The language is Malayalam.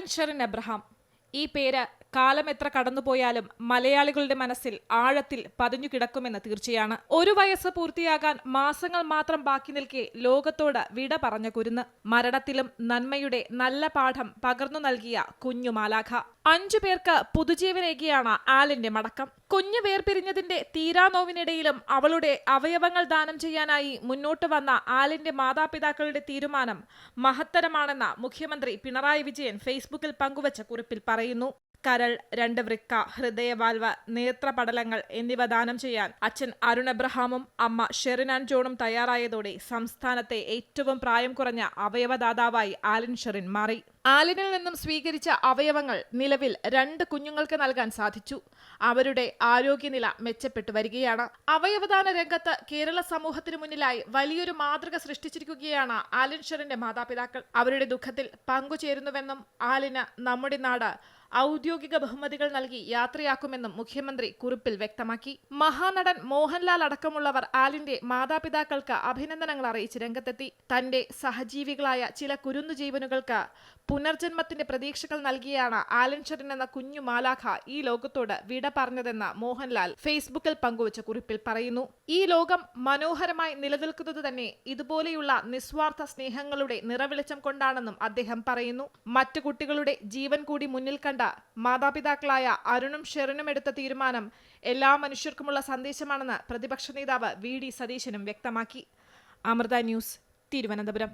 ആലൻ ഷെറിൻ എബ്രഹാം ഈ പേര് കാലം എത്ര കടന്നുപോയാലും മലയാളികളുടെ മനസ്സിൽ ആഴത്തിൽ പതിഞ്ഞു കിടക്കുമെന്ന് തീർച്ചയാണ്. ഒരു വയസ്സ് പൂർത്തിയാകാൻ മാസങ്ങൾ മാത്രം ബാക്കി നിൽക്കെ ലോകത്തോട് വിട പറഞ്ഞ കുരുന്ന്. മരണത്തിലും നന്മയുടെ നല്ല പാഠം പകർന്നു നൽകിയ കുഞ്ഞു മാലാഖ. അഞ്ചു പേർക്ക് പുതുജീവനേകിയാണ് ആലിന്റെ മടക്കം. കുഞ്ഞു വേർപിരിഞ്ഞതിന്റെ തീരാനോവിനിടയിലും അവളുടെ അവയവങ്ങൾ ദാനം ചെയ്യാനായി മുന്നോട്ട് വന്ന ആലിന്റെ മാതാപിതാക്കളുടെ തീരുമാനം മഹത്തരമാണെന്ന മുഖ്യമന്ത്രി പിണറായി വിജയൻ ഫേസ്ബുക്കിൽ പങ്കുവച്ച കുറിപ്പിൽ പറയുന്നു. കരൾ രണ്ട് വൃക്ക ഹൃദയവാൽവ് നേത്രപടലങ്ങൾ എന്നിവ ദാനം ചെയ്യാൻ അച്ഛൻ അരുൺ അബ്രഹാമും അമ്മ ഷെറിനാൻ ജോണും തയ്യാറായതോടെ സംസ്ഥാനത്തെ ഏറ്റവും പ്രായം കുറഞ്ഞ അവയവദാതാവായി ആലിൻ ഷെറിൻ മാറി. ആലിനിൽ നിന്നും സ്വീകരിച്ച അവയവങ്ങൾ നിലവിൽ രണ്ട് കുഞ്ഞുങ്ങൾക്ക് നൽകാൻ സാധിച്ചു. അവരുടെ ആരോഗ്യനില മെച്ചപ്പെട്ടു വരികയാണ്. അവയവദാന രംഗത്ത് കേരള സമൂഹത്തിന് മുന്നിലായി വലിയൊരു മാതൃക സൃഷ്ടിച്ചിരിക്കുകയാണ് ആലിൻഷറിന്റെ മാതാപിതാക്കൾ. അവരുടെ ദുഃഖത്തിൽ പങ്കുചേരുന്നുവെന്നും ആലിന് നമ്മുടെ നാട് ഔദ്യോഗിക ബഹുമതികൾ നൽകി യാത്രയാക്കുമെന്നും മുഖ്യമന്ത്രി കുറിപ്പിൽ വ്യക്തമാക്കി. മഹാനടൻ മോഹൻലാൽ അടക്കമുള്ളവർ ആലിന്റെ മാതാപിതാക്കൾക്ക് അഭിനന്ദനങ്ങൾ അറിയിച്ച് രംഗത്തെത്തി. തന്റെ സഹജീവികളായ ചില കുരുന്നു ജീവനുകൾക്ക് പുനർജന്മത്തിന്റെ പ്രതീക്ഷകൾ നൽകിയാണ് ആലൻഷറിൻ എന്ന കുഞ്ഞു മാലാഖ ഈ ലോകത്തോട് വിട പറഞ്ഞതെന്ന് മോഹൻലാൽ ഫേസ്ബുക്കിൽ പങ്കുവച്ച കുറിപ്പിൽ പറയുന്നു. ഈ ലോകം മനോഹരമായി നിലനിൽക്കുന്നത് തന്നെ ഇതുപോലെയുള്ള നിസ്വാർത്ഥ സ്നേഹങ്ങളുടെ നിറവെളിച്ചം കൊണ്ടാണെന്നും അദ്ദേഹം പറയുന്നു. മറ്റു കുട്ടികളുടെ ജീവൻ കൂടി മുന്നിൽ കണ്ട മാതാപിതാക്കളായ അരുണും ഷെറിനും എടുത്ത തീരുമാനം എല്ലാ മനുഷ്യർക്കുമുള്ള സന്ദേശമാണെന്ന് പ്രതിപക്ഷ നേതാവ് വി ഡി സതീശനും വ്യക്തമാക്കി. അമൃത ന്യൂസ് തിരുവനന്തപുരം.